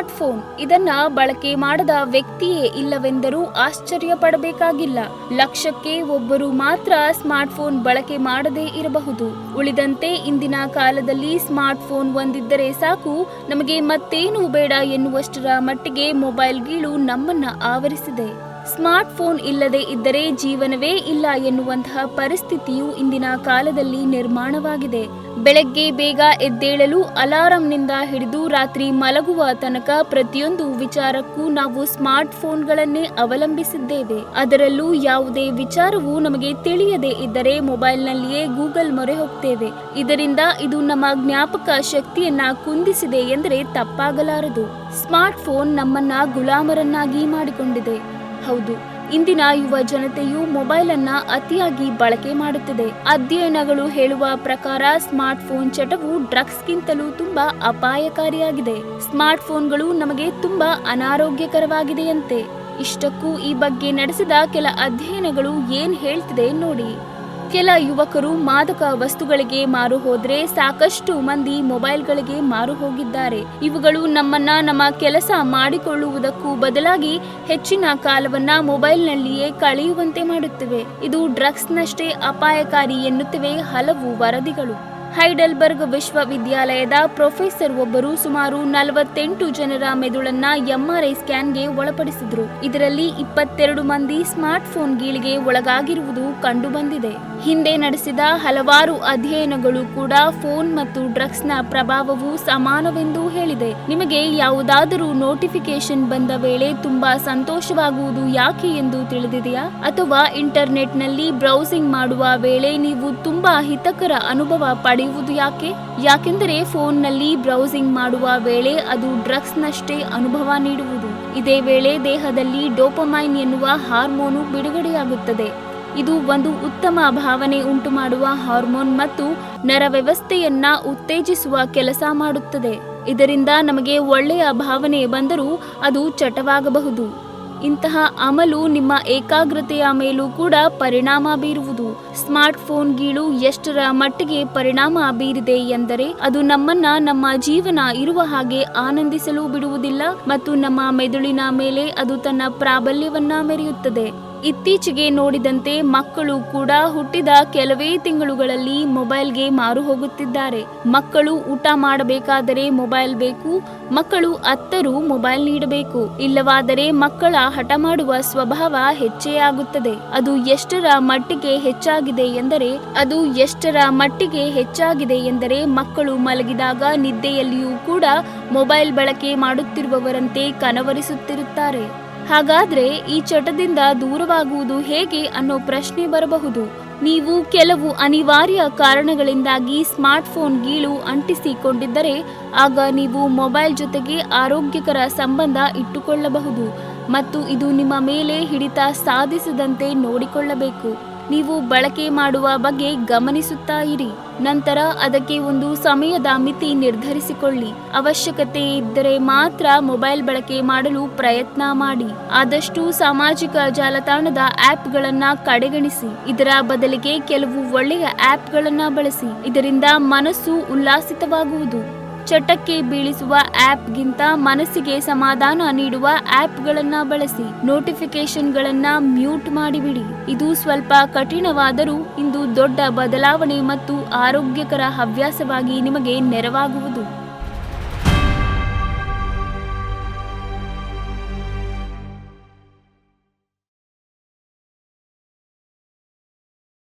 Smart phone ಇದನ್ನ ಬಳಕೆ ಮಾಡದ ವ್ಯಕ್ತಿಯೇ ಇಲ್ಲವೆಂದರೂ ಆಶ್ಚರ್ಯ ಪಡಬೇಕಾಗಿಲ್ಲ ಲಕ್ಷಕ್ಕೆ ಒಬ್ಬರು ಮಾತ್ರ ಸ್ಮಾರ್ಟ್ಫೋನ್ ಬಳಕೆ ಮಾಡದೇ ಇರಬಹುದು. ಉಳಿದಂತೆ ಇಂದಿನ ಕಾಲದಲ್ಲಿ ಸ್ಮಾರ್ಟ್ ಫೋನ್ ಒಂದಿದ್ದರೆ ಸಾಕು, ನಮಗೆ ಮತ್ತೇನೂ ಬೇಡ ಎನ್ನುವಷ್ಟರ ಮಟ್ಟಿಗೆ ಮೊಬೈಲ್ ಗೀಳು ನಮ್ಮನ್ನ ಆವರಿಸಿದೆ. ಸ್ಮಾರ್ಟ್ ಫೋನ್ ಇಲ್ಲದೆ ಇದ್ದರೆ ಜೀವನವೇ ಇಲ್ಲ ಎನ್ನುವಂತಹ ಪರಿಸ್ಥಿತಿಯು ಇಂದಿನ ಕಾಲದಲ್ಲಿ ನಿರ್ಮಾಣವಾಗಿದೆ. ಬೆಳಗ್ಗೆ ಬೇಗ ಎದ್ದೇಳಲು ಅಲಾರಂನಿಂದ ಹಿಡಿದು ರಾತ್ರಿ ಮಲಗುವ ತನಕ ಪ್ರತಿಯೊಂದು ವಿಚಾರಕ್ಕೂ ನಾವು ಸ್ಮಾರ್ಟ್ ಫೋನ್ಗಳನ್ನೇ ಅವಲಂಬಿಸಿದ್ದೇವೆ. ಅದರಲ್ಲೂ ಯಾವುದೇ ವಿಚಾರವೂ ನಮಗೆ ತಿಳಿಯದೇ ಇದ್ದರೆ ಮೊಬೈಲ್ನಲ್ಲಿಯೇ ಗೂಗಲ್ ಮೊರೆ ಹೋಗ್ತೇವೆ. ಇದರಿಂದ ಇದು ನಮ್ಮ ಜ್ಞಾಪಕ ಶಕ್ತಿಯನ್ನ ಕುಂದಿಸಿದೆ ಎಂದರೆ ತಪ್ಪಾಗಲಾರದು. ಸ್ಮಾರ್ಟ್ ಫೋನ್ ನಮ್ಮನ್ನ ಗುಲಾಮರನ್ನಾಗಿ ಮಾಡಿಕೊಂಡಿದೆ. ಹೌದು. ಇಂದಿನ ಯುವ ಜನತೆಯು ಮೊಬೈಲ್ ಅನ್ನ ಅತಿಯಾಗಿ ಬಳಕೆ ಮಾಡುತ್ತಿದೆ. ಅಧ್ಯಯನಗಳು ಹೇಳುವ ಪ್ರಕಾರ ಸ್ಮಾರ್ಟ್ ಫೋನ್ ಚಟವು ಡ್ರಗ್ಸ್ಗಿಂತಲೂ ತುಂಬಾ ಅಪಾಯಕಾರಿಯಾಗಿದೆ. ಸ್ಮಾರ್ಟ್ ಫೋನ್ಗಳು ನಮಗೆ ತುಂಬಾ ಅನಾರೋಗ್ಯಕರವಾಗಿದೆಯಂತೆ. ಇಷ್ಟಕ್ಕೂ ಈ ಬಗ್ಗೆ ನಡೆಸಿದ ಕೆಲ ಅಧ್ಯಯನಗಳು ಏನ್ ಹೇಳ್ತಿದೆ ನೋಡಿ. ಕೆಲ ಯುವಕರು ಮಾದಕ ವಸ್ತುಗಳಿಗೆ ಮಾರು ಹೋದ್ರೆ ಸಾಕಷ್ಟು ಮಂದಿ ಮೊಬೈಲ್ಗಳಿಗೆ ಮಾರು ಹೋಗಿದ್ದಾರೆ. ಇವುಗಳು ನಮ್ಮನ್ನ ನಮ್ಮ ಕೆಲಸ ಮಾಡಿಕೊಳ್ಳುವುದಕ್ಕೂ ಬದಲಾಗಿ ಹೆಚ್ಚಿನ ಕಾಲವನ್ನ ಮೊಬೈಲ್ನಲ್ಲಿಯೇ ಕಳೆಯುವಂತೆ ಮಾಡುತ್ತಿವೆ. ಇದು ಡ್ರಗ್ಸ್ನಷ್ಟೇ ಅಪಾಯಕಾರಿ ಎನ್ನುತ್ತವೆ ಹಲವು ವರದಿಗಳು. ಹೈಡೆಲ್ಬರ್ಗ್ ವಿಶ್ವವಿದ್ಯಾಲಯದ ಪ್ರೊಫೆಸರ್ ಒಬ್ಬರು ಸುಮಾರು ನಲವತ್ತೆಂಟು ಜನರ ಮೆದುಳನ್ನ ಎಂಆರ್ಐ ಸ್ಕ್ಯಾನ್ಗೆ ಒಳಪಡಿಸಿದ್ರು. ಇದರಲ್ಲಿ ಇಪ್ಪತ್ತೆರಡು ಮಂದಿ ಸ್ಮಾರ್ಟ್ ಫೋನ್ ಗೀಳಿಗೆ ಒಳಗಾಗಿರುವುದು ಕಂಡುಬಂದಿದೆ. ಹಿಂದೆ ನಡೆಸಿದ ಹಲವಾರು ಅಧ್ಯಯನಗಳು ಕೂಡ ಫೋನ್ ಮತ್ತು ಡ್ರಗ್ಸ್ನ ಪ್ರಭಾವವು ಸಮಾನವೆಂದು ಹೇಳಿದೆ. ನಿಮಗೆ ಯಾವುದಾದರೂ ನೋಟಿಫಿಕೇಶನ್ ಬಂದ ವೇಳೆ ತುಂಬಾ ಸಂತೋಷವಾಗುವುದು ಯಾಕೆ ಎಂದು ತಿಳಿದಿದೆಯಾ? ಅಥವಾ ಇಂಟರ್ನೆಟ್ನಲ್ಲಿ ಬ್ರೌಸಿಂಗ್ ಮಾಡುವ ವೇಳೆ ನೀವು ತುಂಬಾ ಹಿತಕರ ಅನುಭವ ಪಡೆಯುವುದು ಯಾಕೆ? ಯಾಕೆಂದರೆ ಫೋನ್ನಲ್ಲಿ ಬ್ರೌಸಿಂಗ್ ಮಾಡುವ ವೇಳೆ ಅದು ಡ್ರಗ್ಸ್ನಷ್ಟೇ ಅನುಭವ ನೀಡುವುದು. ಇದೇ ವೇಳೆ ದೇಹದಲ್ಲಿ ಡೋಪಮೈನ್ ಎನ್ನುವ ಹಾರ್ಮೋನು ಬಿಡುಗಡೆಯಾಗುತ್ತದೆ. ಇದು ಒಂದು ಉತ್ತಮ ಭಾವನೆ ಉಂಟು ಮಾಡುವ ಹಾರ್ಮೋನ್ ಮತ್ತು ನರ ವ್ಯವಸ್ಥೆಯನ್ನ ಉತ್ತೇಜಿಸುವ ಕೆಲಸ ಮಾಡುತ್ತದೆ. ಇದರಿಂದ ನಮಗೆ ಒಳ್ಳೆಯ ಭಾವನೆ ಬಂದರೂ ಅದು ಚಟವಾಗಬಹುದು. ಇಂತಹ ಅಮಲು ನಿಮ್ಮ ಏಕಾಗ್ರತೆಯ ಮೇಲೂ ಕೂಡ ಪರಿಣಾಮ ಬೀರುವುದು. ಸ್ಮಾರ್ಟ್ಫೋನ್ ಗೀಳು ಎಷ್ಟರ ಮಟ್ಟಿಗೆ ಪರಿಣಾಮ ಬೀರಿದೆ ಎಂದರೆ ಅದು ನಮ್ಮನ್ನ ನಮ್ಮ ಜೀವನ ಇರುವ ಹಾಗೆ ಆನಂದಿಸಲು ಬಿಡುವುದಿಲ್ಲ ಮತ್ತು ನಮ್ಮ ಮೆದುಳಿನ ಮೇಲೆ ಅದು ತನ್ನ ಪ್ರಾಬಲ್ಯವನ್ನ ಮೆರೆಯುತ್ತದೆ. ಇತ್ತೀಚೆಗೆ ನೋಡಿದಂತೆ ಮಕ್ಕಳು ಕೂಡ ಹುಟ್ಟಿದ ಕೆಲವೇ ತಿಂಗಳುಗಳಲ್ಲಿ ಮೊಬೈಲ್ಗೆ ಮಾರು ಹೋಗುತ್ತಿದ್ದಾರೆ. ಮಕ್ಕಳು ಊಟ ಮಾಡಬೇಕಾದರೆ ಮೊಬೈಲ್ ಬೇಕು, ಮಕ್ಕಳು ಅತ್ತರು ಮೊಬೈಲ್ ನೀಡಬೇಕು. ಇಲ್ಲವಾದರೆ ಮಕ್ಕಳ ಹಠ ಮಾಡುವ ಸ್ವಭಾವ ಹೆಚ್ಚೇ ಆಗುತ್ತದೆ. ಅದು ಎಷ್ಟರ ಮಟ್ಟಿಗೆ ಹೆಚ್ಚಾಗಿದೆ ಎಂದರೆ, ಅದು ಎಷ್ಟರ ಮಟ್ಟಿಗೆ ಹೆಚ್ಚಾಗಿದೆ ಎಂದರೆ ಮಕ್ಕಳು ಮಲಗಿದಾಗ ನಿದ್ದೆಯಲ್ಲಿಯೂ ಕೂಡ ಮೊಬೈಲ್ ಬಳಕೆ ಮಾಡುತ್ತಿರುವವರಂತೆ ಕನವರಿಸುತ್ತಿರುತ್ತಾರೆ. ಹಾಗಾದ್ರೆ ಈ ಚಟದಿಂದ ದೂರವಾಗುವುದು ಹೇಗೆ ಅನ್ನೋ ಪ್ರಶ್ನೆ ಬರಬಹುದು. ನೀವು ಕೆಲವು ಅನಿವಾರ್ಯ ಕಾರಣಗಳಿಂದಾಗಿ ಸ್ಮಾರ್ಟ್ಫೋನ್ ಗೀಳು ಅಂಟಿಸಿಕೊಂಡಿದ್ದರೆ, ಆಗ ನೀವು ಮೊಬೈಲ್ ಜೊತೆಗೆ ಆರೋಗ್ಯಕರ ಸಂಬಂಧ ಇಟ್ಟುಕೊಳ್ಳಬಹುದು ಮತ್ತು ಇದು ನಿಮ್ಮ ಮೇಲೆ ಹಿಡಿತ ಸಾಧಿಸದಂತೆ ನೋಡಿಕೊಳ್ಳಬೇಕು. ನೀವು ಬಳಕೆ ಮಾಡುವ ಬಗ್ಗೆ ಗಮನಿಸುತ್ತಾ ಇರಿ. ನಂತರ ಅದಕ್ಕೆ ಒಂದು ಸಮಯದ ಮಿತಿ ನಿರ್ಧರಿಸಿಕೊಳ್ಳಿ. ಅವಶ್ಯಕತೆ ಇದ್ದರೆ ಮಾತ್ರ ಮೊಬೈಲ್ ಬಳಕೆ ಮಾಡಲು ಪ್ರಯತ್ನ ಮಾಡಿ. ಆದಷ್ಟು ಸಾಮಾಜಿಕ ಜಾಲತಾಣದ ಆಪ್ಗಳನ್ನ ಕಡೆಗಣಿಸಿ. ಇದರ ಬದಲಿಗೆ ಕೆಲವು ಒಳ್ಳೆಯ ಆಪ್ಗಳನ್ನ ಬಳಸಿ. ಇದರಿಂದ ಮನಸ್ಸು ಉಲ್ಲಾಸಿತವಾಗುವುದು. ಚಟಕ್ಕೆ ಬೀಳಿಸುವ ಆ್ಯಪ್ಗಿಂತ ಮನಸ್ಸಿಗೆ ಸಮಾಧಾನ ನೀಡುವ ಆ್ಯಪ್ಗಳನ್ನು ಬಳಸಿ ನೋಟಿಫಿಕೇಶನ್ಗಳನ್ನ ಮ್ಯೂಟ್ ಮಾಡಿಬಿಡಿ. ಇದು ಸ್ವಲ್ಪ ಕಠಿಣವಾದರೂ ಇಂದು ದೊಡ್ಡ ಬದಲಾವಣೆ ಮತ್ತು ಆರೋಗ್ಯಕರ ಹವ್ಯಾಸವಾಗಿ ನಿಮಗೆ ನೆರವಾಗುವುದು.